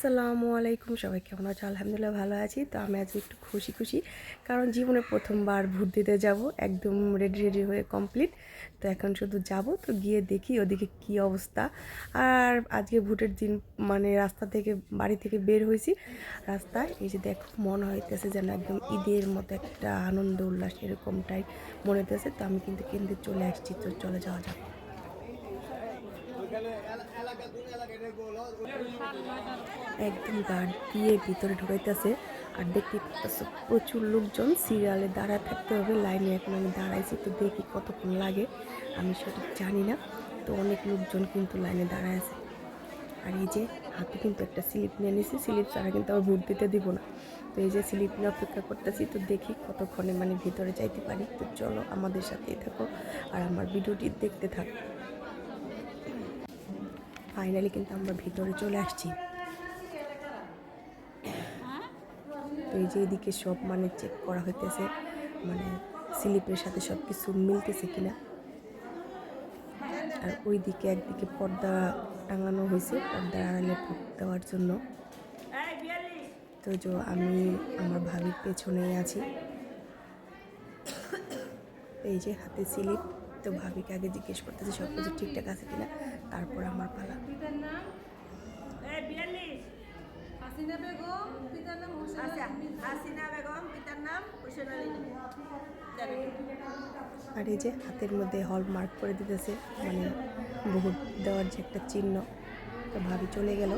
আসসালামু আলাইকুম, সবাই কেমন আছো? আলহামদুলিল্লাহ ভালো আছি। তো আমি আজকে একটু খুশি খুশি, কারণ জীবনে প্রথমবার ভোট দিতে যাব, একদম রেডি রেডি হয়ে কমপ্লিট তো এখন শুধু যাব, তো গিয়ে দেখি ওদিকে কি অবস্থা। আর আজকে ভোটের দিন মানে রাস্তা থেকে, বাড়ি থেকে বের হয়েছি। রাস্তায় এই যে দেখো, মনে হইতেছে যেন একদম ঈদের মতো একটা আনন্দ, উল্লাস এরকমটাই মনে হইতেছে। তো আমি কিন্তু কেন্দ্রে চলে আসছি, তো চলে যাওয়া যাক। একদম গার্ড দিয়ে ভিতরে ঢুকাইতেছে আর পাচ্ছি প্রচুর লোকজন সিরিয়ালে দাঁড়ায় থাকতে হবে, লাইনে এখন আমি দাঁড়াইছি তো দেখি কতক্ষণ লাগে, আমি সঠিক জানি না। তো অনেক লোকজন কিন্তু লাইনে দাঁড়ায় আছে। আর এই যে হাতে কিন্তু একটা স্লিপ নিয়ে নিয়েছি স্লিপ ছাড়া কিন্তু আবার ভোট দিতে দিব না। তো এই যে স্লিপ নিয়ে অপেক্ষা করতেছি তো দেখি কতক্ষণে মানে ভিতরে যাইতে পারি। তো চলো আমাদের সাথেই থাকো আর আমার ভিডিওটি দেখতে থাকো। ফাইনালি কিন্তু আমরা ভিতরে চলে আসছি। তো এই যে এদিকে সব মানে চেক করা হইতেছে মানে স্লিপের সাথে সব কিছু মিলতেছে কিনা। আর ওই দিকে একদিকে পর্দা টাঙানো হয়েছে পর্দার আড়ালে দেওয়ার জন্য। তো যে আমি আমার ভাবির পেছনেই আছি। এই যে হাতে স্লিপ। তো ভাবিকে আগে জিজ্ঞেস করতেছি সব কিছু ঠিকঠাক আছে কিনা তারপর আমার পালা। নাম? হাসিনা বেগম পিতার নাম আচ্ছা হাসিনা বেগম পিতার নাম হোসেন আলী। আর এই যে হাতের মধ্যে হল মার্ক করে দিতেছে মানে ভোট দেওয়ার যে একটা চিহ্ন তো ভাবি চলে গেল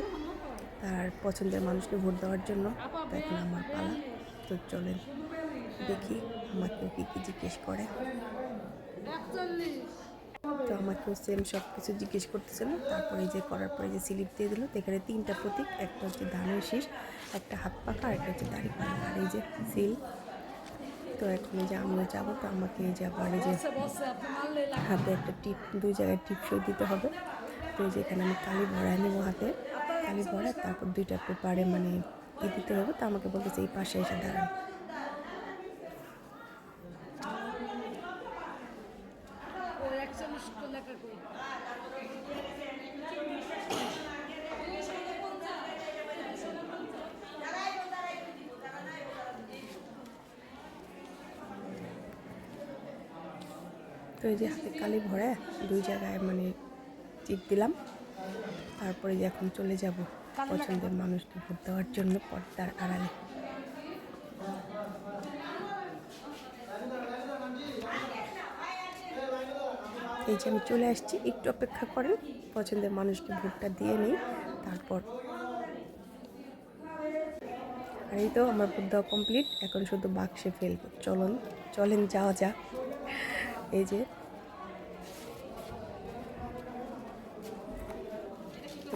তার পছন্দের মানুষকে ভোট দেওয়ার জন্য। তো এখন আমার পালা। তো চলেন দেখি। আমাকেও কী কী জিজ্ঞেস করে? তো আমাকেও সেম সব কিছু জিজ্ঞেস করতেছিল। তারপরে যে করার পরে যে স্লিপ দিয়ে দিল, তো এখানে তিনটা প্রতীক, একটা হচ্ছে ধানের শীষ, একটা হাত পাখা, আর একটা হচ্ছে দাড়ি পাখা। আর এই যে সিল তো এখন যে আমরা যাব, তো আমাকে যে আবার যে হাতে একটা টিপ দুই জায়গায় টিপ সই দিতে হবে। তো এই যে এখানে আমি কালি ভরায় নেব হাতে। কালি ভরায় তারপর দুইটা পেপারে মানে এ দিতে হবে। তো আমাকে বলতেছে এই পাশে এসে দাঁড়ান। ও লেখা করি তো এই যে হাতে কালি ভরে দুই জায়গায় মানে টিপ দিলাম। তারপরে যে এখন চলে যাব পছন্দের মানুষকে ভোট দেওয়ার জন্য পর্দার আড়ালে। এই যে আমি চলে আসছি, একটু অপেক্ষা করেন, পছন্দের মানুষকে ভোটটা দিয়ে নিই, তারপর। আর এই তো আমার ভোট দেওয়া কমপ্লিট এখন শুধু বাক্সে ফেলব চলুন, চলেন, যাওয়া যাক। এই যে।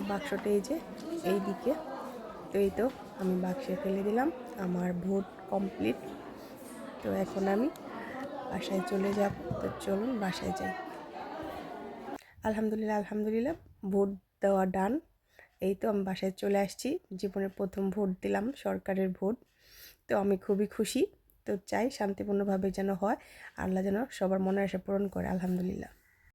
বাক্সটা এই যে এই দিকে তো এই তো, আমি বাক্সে ফেলে দিলাম, আমার ভোট কমপ্লিট তো এখন আমি বাসায় চলে যাব। তো চলুন, বাসায় যাই। আলহামদুলিল্লাহ আলহামদুলিল্লাহ, ভোট দেওয়া ডান এই তো আমি বাসায় চলে আসছি। জীবনের প্রথম ভোট দিলাম, সরকারের ভোট। তো আমি খুবই খুশি। তো চাই শান্তিপূর্ণভাবে যেন হয়। আল্লাহ যেন সবার মনের আশা পূরণ করে, আলহামদুলিল্লাহ।